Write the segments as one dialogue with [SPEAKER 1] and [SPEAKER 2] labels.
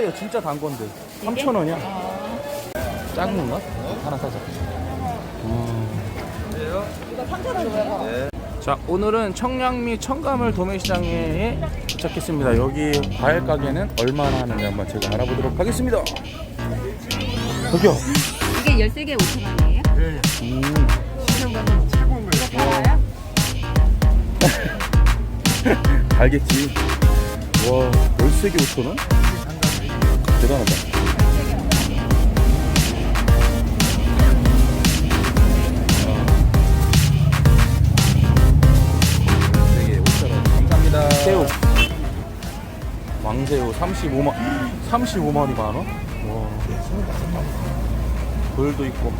[SPEAKER 1] 사파이어 진짜 단 건데 3,000원이야 작은 건가? 하나 사자 음.
[SPEAKER 2] 이거 3,000원이에요.
[SPEAKER 1] 자 오늘은 청량리 청가물 도매시장에 도착했습니다 여기 과일 가게는 얼마나 하는지 한번 제가 알아보도록 하겠습니다 저기요
[SPEAKER 2] 이게 13개 5,000원이에요?
[SPEAKER 1] 음.
[SPEAKER 2] 이거 팔아요?
[SPEAKER 1] 알겠지 와 13개 5천원? 대단하다
[SPEAKER 3] 되게 5,000원. 감사합니다.
[SPEAKER 1] 새우 왕새우 35만 35만이 만 원? 와 돌도 있고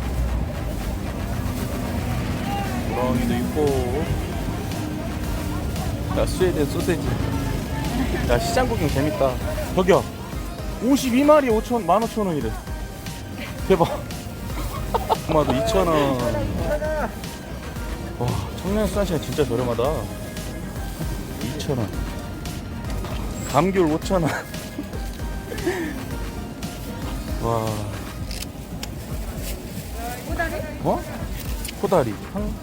[SPEAKER 1] 우렁이도 있고 야 스웨덴 소세지 야 시장 구경 재밌다 저기요 52마리 5천 15,000원이래. 대박. 엄마도 2,000원. 와 청년 수산시장 진짜 저렴하다. 2,000원. 감귤 5,000원. 와.
[SPEAKER 2] 꼬다리?
[SPEAKER 1] 어? 코다리. 한,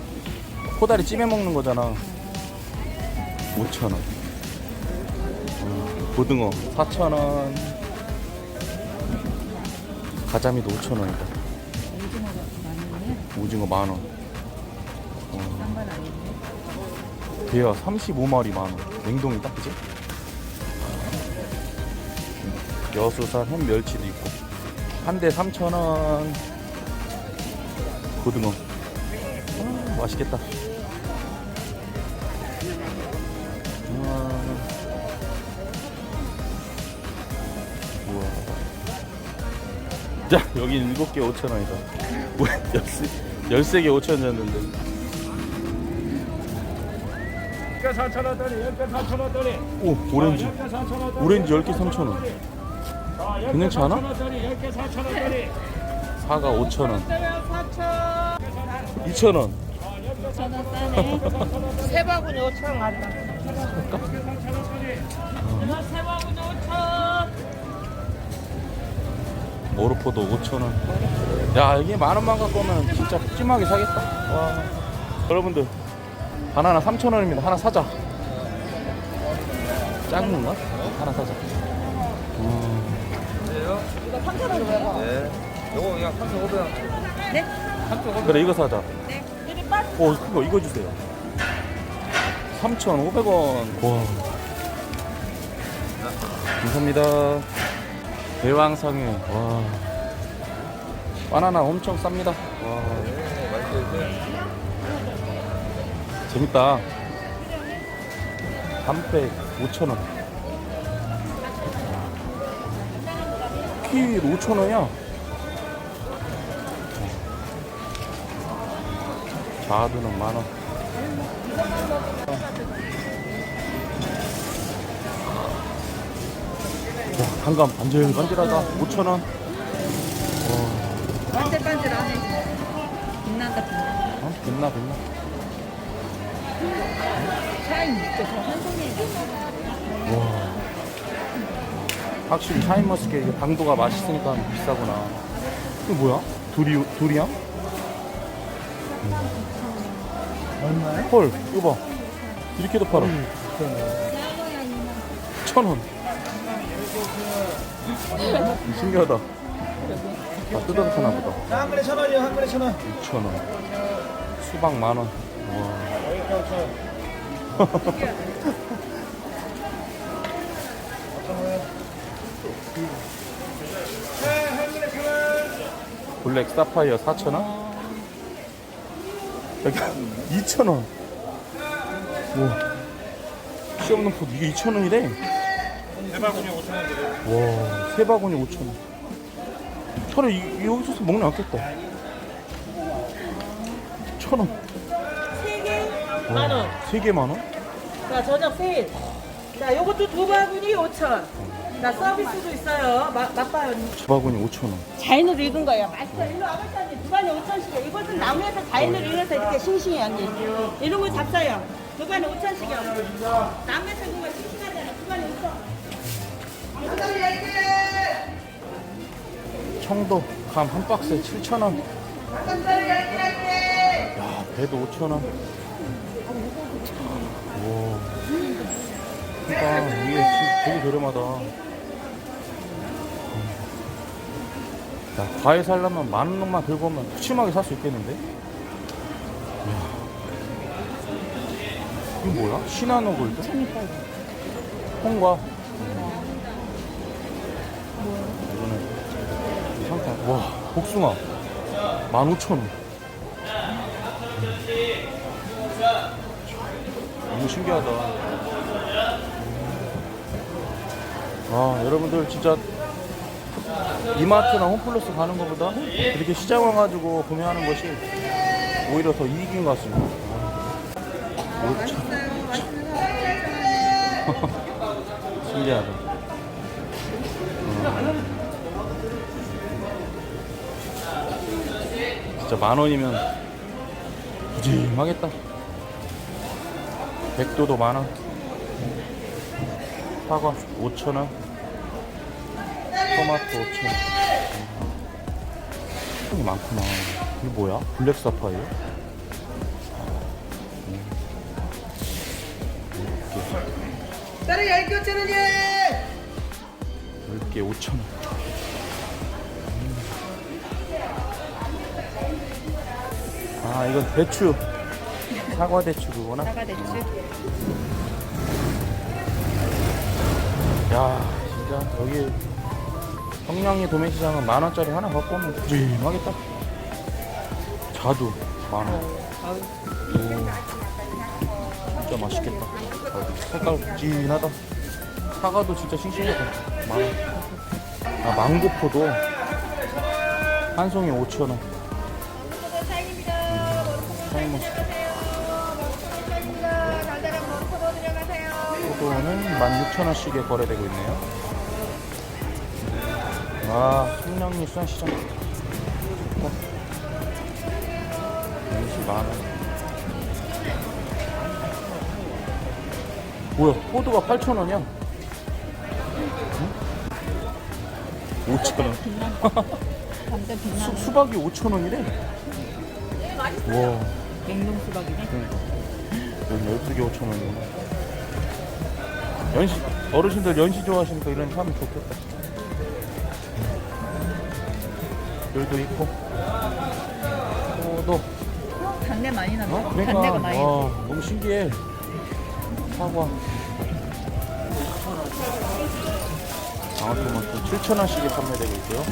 [SPEAKER 1] 코다리 찜해 먹는 거잖아. 5,000원. 어, 고등어 4,000원 가자미도 5,000원이다.
[SPEAKER 2] 오징어가 많은데
[SPEAKER 1] 오징어 만원.
[SPEAKER 2] 싼건 아닌데.
[SPEAKER 1] 대야 35마리 만 원. 냉동이다 그지? 여수산 햄 멸치도 있고. 한 대 3,000원. 고등어. 아, 맛있겠다 자 여긴 7개 5,000원이다. 13개 5,000원이었는데.
[SPEAKER 3] 10개 4,000원짜리, 10개 4,000원짜리.
[SPEAKER 1] 오 오렌지. 오렌지 10개 3,000원. 괜찮지 않아?
[SPEAKER 3] 10개 4,000원짜리.
[SPEAKER 1] 사과 5,000원. 2,000원.
[SPEAKER 2] 5,000원 싸네.
[SPEAKER 4] 세 바구니 5천 원. 가져가.
[SPEAKER 1] 모로포도 5,000원 야 이게 만원만 갖고 오면 진짜 찜하게 사겠다 와 여러분들 바나나 3,000원입니다 하나 사자 작은 건가? 하나 사자 음,
[SPEAKER 2] 이거 3,000원이에요.
[SPEAKER 3] 네. 요거 그냥 3,500원.
[SPEAKER 2] 네?
[SPEAKER 1] 그래 이거 사자
[SPEAKER 2] 네.
[SPEAKER 1] 오 이거 이거 주세요 3,500원 와 감사합니다 대왕상회 와. 바나나 엄청 쌉니다. 와. 재밌다. 담백 5,000원. 키위 5,000원이야. 자두는 만 원 와, 단감 반질 반질하다 5,000원
[SPEAKER 2] 반질반질하네. 빛난다 빛나.
[SPEAKER 1] 어? 빛나 빛나
[SPEAKER 2] 샤인 있고 저한 송이.
[SPEAKER 1] 와. 확실히 샤인머스켓 이게 당도가 맛있으니까 비싸구나. 이거 뭐야? 두리 두리야? 헐, 이거 봐. 이렇게도 팔아. 천 원. 신기하다. 다 뜯어서 파나 보다.
[SPEAKER 3] 한 그릇 천 원이요, 한 그릇 천 원.
[SPEAKER 1] 6천 원. 수박 만 원. 와. 블랙 사파이어 4,000원? 여기 2,000원. 와. 시 없는 포도 이게 2,000원이래.
[SPEAKER 3] 세 바구니 5천 원 드려요.
[SPEAKER 1] 와, 세 바구니 5,000원. 차라리 이- 여기서 먹는 게 낫겠다. 1,000원.
[SPEAKER 4] 세 개?
[SPEAKER 1] 와,
[SPEAKER 4] 만 원.
[SPEAKER 1] 세개 만 원?
[SPEAKER 4] 자, 저녁 세일. 자, 요것도 두 바구니 5천. 자, 서비스도 있어요. 맛, 맛봐요. 언니.
[SPEAKER 1] 두 바구니 5,000원.
[SPEAKER 4] 자연으로 익은 거예요. 맛있어. 일로 와봤자 언니. 두 바구니 5천씩이에요. 이것은 나무에서 자연으로 익어서 이렇게 싱싱해, 언니. 이런 거 잡사요. 두 바구니 5천씩이요. 나무에서 익은 거 싱싱하
[SPEAKER 1] 청도 감 한 박스에 7,000원. 야, 배도 5,000원. 와. 그러니까 이게 되게 저렴하다. 야, 과일 살려면 만 원만 들고 오면 푸짐하게 살 수 있겠는데? 이야. 이거 뭐야? 시나노 골드? 홍과. 이거는 상품. 와, 복숭아. 15,000원. 너무 신기하다. 아, 여러분들 진짜 이마트나 홈플러스 가는 것보다 이렇게 시장 와가지고 구매하는 것이 오히려 더 이익인 것 같습니다. 아, 오천. 신기하다. 진짜 만 원이면 부짐하겠다. 백도도 만 원. 사과 5천 원. 토마토 5천 원. 이 많구나. 이게 뭐야? 블랙 사파이어?
[SPEAKER 3] 딸이 10개 5천 원이
[SPEAKER 1] 10개 5천 원. 아, 이건 대추. 사과 대추 그거나?
[SPEAKER 2] 사과 대추.
[SPEAKER 1] 야, 진짜 여기 청량리 도매시장은 만 원짜리 하나 갖고 오면 부짐하겠다. 자두 만 원. 오, 진짜 맛있겠다. 색깔 진하다. 사과도 진짜 싱싱하다. 만 원. 아, 망고포도 한 송이 5천 원. 포도는 16,000원씩에 거래되고 있네요. 와, 청량리 수산시장. 좋다. 연시 만 원. 뭐야, 포도가 8,000원이야? 5,000원.
[SPEAKER 2] 완전 빛나는
[SPEAKER 1] 수박이 5,000원이래? 와.
[SPEAKER 2] 냉동 수박이네.
[SPEAKER 1] 여기 12개 5천 원이구나. 연시, 어르신들 연시 좋아하시니까 이런 사면 좋겠다. 여기도 있고. 또도.
[SPEAKER 2] 당내 많이 난다.
[SPEAKER 1] 어? 그러니까.
[SPEAKER 2] 단내가 많이.
[SPEAKER 1] 와, 너무 신기해. 사과. 방울토마토 7,000원씩에 판매되고 있고요.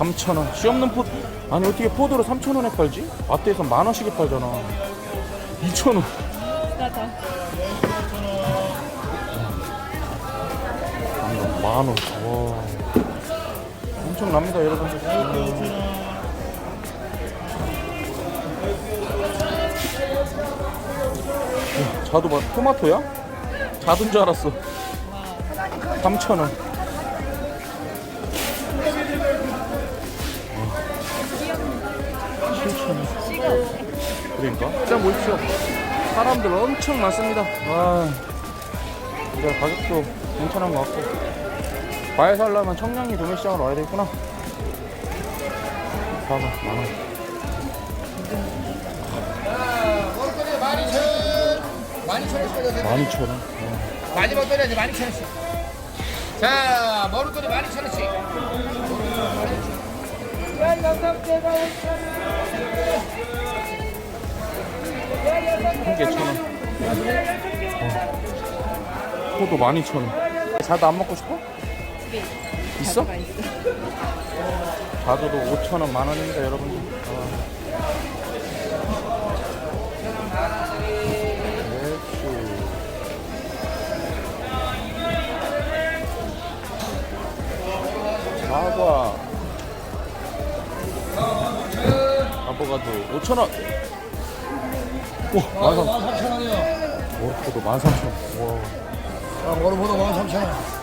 [SPEAKER 1] 삼천원. 시없는 포 아니 어떻게 포도를 3,000원에 팔지? 마트에서 만 원씩에 팔잖아. 2,000원.
[SPEAKER 2] 싸다.
[SPEAKER 1] 만원. 와. 엄청납니다 여러분들 야, 자두 봐. 토마토야? 자두인 줄 알았어. 3,000원 그러니까. 일단 보십시오. 사람들 엄청 많습니다. 와 진짜 가격도 괜찮은 것 같고. 과일 살려면 청량리 도매시장으로 와야 되겠구나. 사과 만원.
[SPEAKER 3] 많이.
[SPEAKER 1] 12,000원
[SPEAKER 3] 마지막 떨어야지 많이 쳐냈어. 자, 머루돌이 많이 쳐냈지.
[SPEAKER 1] 한개 천원 어. 포도 12,000원 자두 안 먹고 싶어? 있어?
[SPEAKER 2] 가져가 있어.
[SPEAKER 1] 자두도 5,000원 만원입니다 여러분들 아. 5,000원. 와, 13,000원.
[SPEAKER 3] 13,000원이요.
[SPEAKER 1] 워크도 13,000원. 와.
[SPEAKER 3] 자, 월보다 13,000원.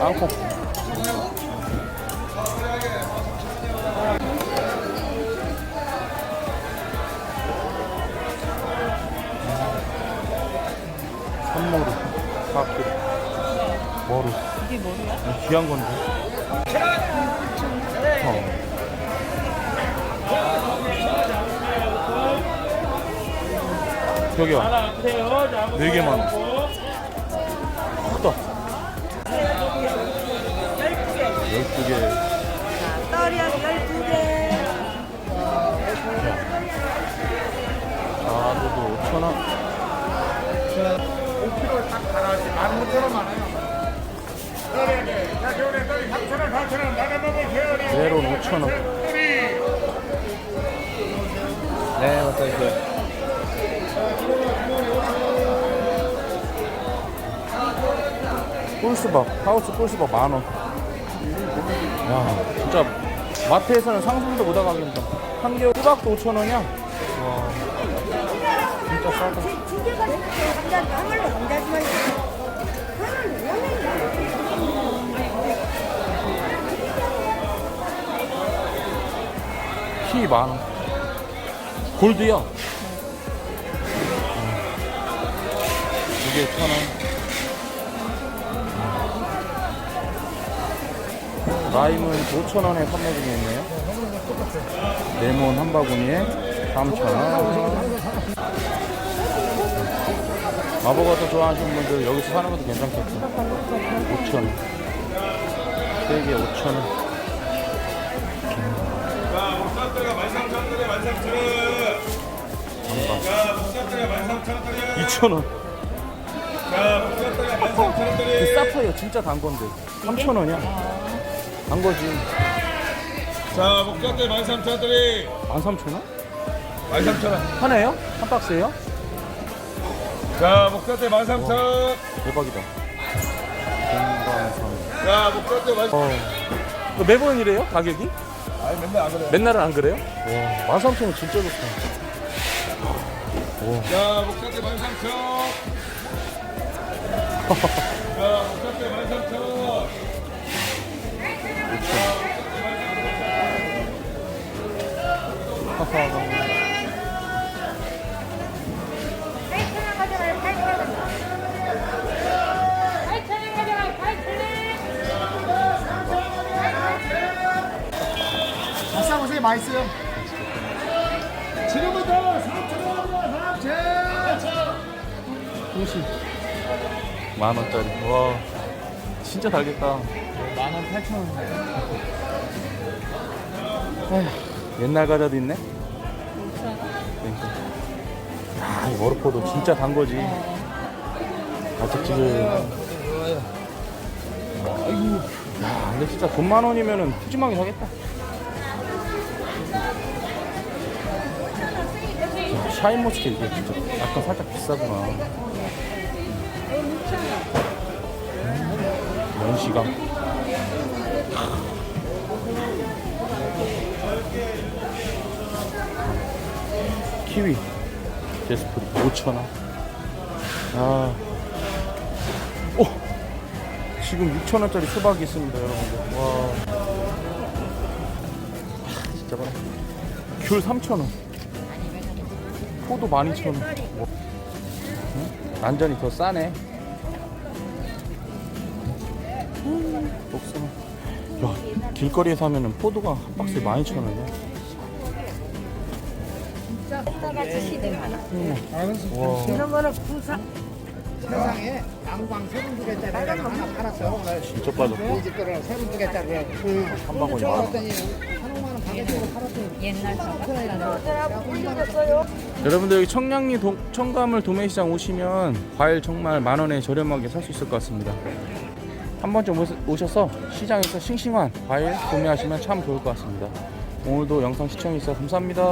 [SPEAKER 1] 땅콩. 산모루, 사키, 머루. 이게 머루야? 귀한 건데. 어. 여기요. 네 개만 원. 크다. 12개.
[SPEAKER 4] 떨이야 12개.
[SPEAKER 1] 자두도 5,000원.
[SPEAKER 3] 5kg 딱 갈아야지. 만 5천 원 많아요. 자, 겨울에 떨이 3천 원, 4천 원, 나눠 먹을 겨울이.
[SPEAKER 1] 메론 5,000원. 네, 맞다, 꿀수박, 하우스 꿀수박 만원. 야, 진짜 마트에서는 상상도 못 하겠다. 한 개월 수박도 5,000원이야? 와, 진짜 싸다. 피 만원. 골드요? 두개 천 원. 라임은 5천 원에 판매 중에 있네요. 레몬 한 바구니에 3천 원. 마법가도 좋아하시는 분들 여기서 사는 것도 괜찮겠죠. 5천 원. 3개 5천 원.
[SPEAKER 5] 자, 목살대가 13,000원짜리, 13,000원. 자, 목살대가 13,000원짜리.
[SPEAKER 1] 2천 원.
[SPEAKER 5] 자, 목살대가 13,000원짜리.
[SPEAKER 1] 그 사파이어 진짜 단 건데 3천 원이야. 단 거지.
[SPEAKER 5] 자, 목살대 13,000원짜리.
[SPEAKER 1] 13,000원?
[SPEAKER 5] 13,000원.
[SPEAKER 1] 하나예요? 한 박스예요?
[SPEAKER 5] 자, 목살대 13,000원.
[SPEAKER 1] 대박이다. 공방선.
[SPEAKER 5] 자, 목살대 13,000원.
[SPEAKER 1] 어. 이거 매번 이래요? 가격이?
[SPEAKER 5] 아니, 맨날 안 그래.
[SPEAKER 1] 맨날은 안 그래요? 와, 13,000원 진짜 좋다.
[SPEAKER 5] 자, 목살대 13,000원. 자, 목살대 13,000원.
[SPEAKER 3] 곳에 맛있어요. 지금부터 3천 원, 3천.
[SPEAKER 1] 홍시. 만 원짜리. 와, 진짜 달겠다.
[SPEAKER 3] 만원 8천 원.
[SPEAKER 1] 옛날 과자도 있네. 그러니까. 야, 이 머르포도 진짜 단 거지. 아이고. 야, 근데 진짜 돈 만 원이면은 푸짐하게 사겠다. 샤인머스켓 이게 진짜 약간 살짝 비싸구나. 연시감. 키위 제스프리 5,000원 아. 오! 지금 6,000원짜리 수박이 있습니다 여러분들 와 아, 진짜 봐라 귤 3,000원 포도 12,000원 와. 응? 난전이 더 싸네 음, 복숭아 야 길거리에 사면은 포도가 한 박스에 12,000원이야 와
[SPEAKER 4] 이런 거는 구사.
[SPEAKER 3] 세상에 양광 32개짜리 하나 팔았어.
[SPEAKER 1] 진짜 빠졌고
[SPEAKER 3] 이집 거를 32개짜리.
[SPEAKER 1] 한 바구니 만 원.
[SPEAKER 3] 팔았더니
[SPEAKER 1] 여러분들 여기 청량리 도, 청가물 도매시장 오시면 과일 정말 만 원에 저렴하게 살 수 있을 것 같습니다. 한 번쯤 오셔- 오셔서 시장에서 싱싱한 과일 구매하시면 참 좋을 것 같습니다. 오늘도 영상 시청해주셔서 감사합니다.